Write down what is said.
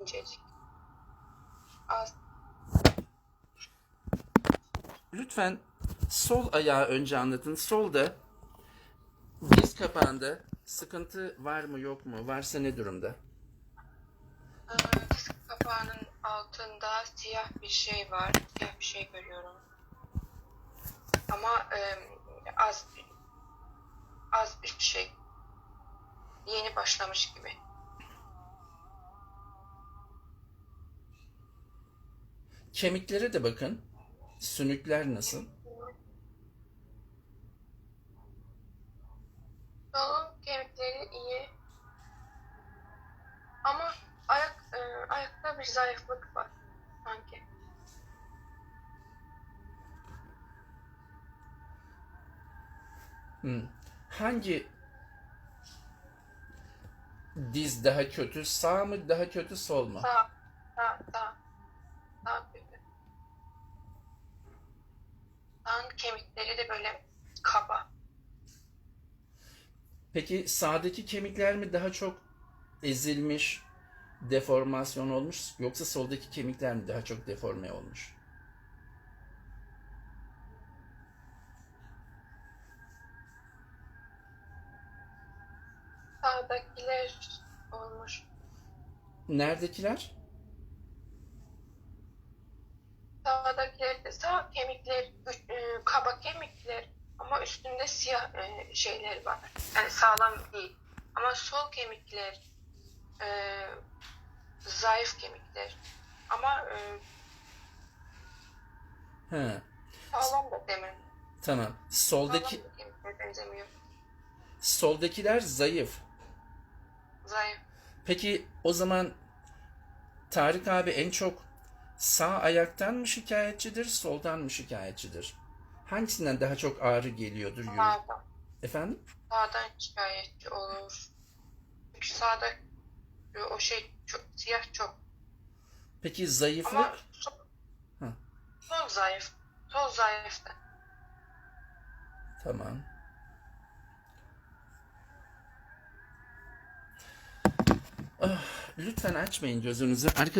incecik. Az Lütfen sol ayağı önce anlatın. Solda diz kapağında sıkıntı var mı yok mu? Varsa ne durumda? Ee, disk kapağının altında siyah bir şey var. Siyah bir şey görüyorum. Ama e, az az bir şey. Yeni başlamış gibi. Kemiklere de bakın. Sünükler nasıl? Solun kemikleri iyi. Ama ayak e, ayakta bir zayıflık var sanki. Hmm. Hangi diz daha kötü? Sağ mı daha kötü, sol mu? Sağ, sağ. Sağ kötü. Sağın kemikleri de böyle kaba. Peki sağdaki kemikler mi daha çok ezilmiş, deformasyon olmuş yoksa soldaki kemikler mi daha çok deforme olmuş? Sağdakiler olmuş. Neredekiler? Sağdakiler de sağ kemikler, üç- e, kaba kemikler ama üstünde siyah e, şeyler var. Yani sağlam değil. Ama sol kemikler e, zayıf kemikler. Ama e, Ha, sağlam da demem. tamam. Soldaki Sağlam da kemiklere benzemiyor. soldakiler zayıf. Zayıf. Peki o zaman Tarık abi en çok sağ ayaktan mı şikayetçidir, soldan mı şikayetçidir? Hangisinden daha çok ağrı geliyordur yürü? Sağdan. Efendim? Sağdan şikayetçi olur. Çünkü sağda o şey çok siyah çok. Peki Ama zayıflık? sol, Hı. sol zayıf. Sol zayıf da. Tamam. Ah, lütfen açmayın gözünüzü. Arka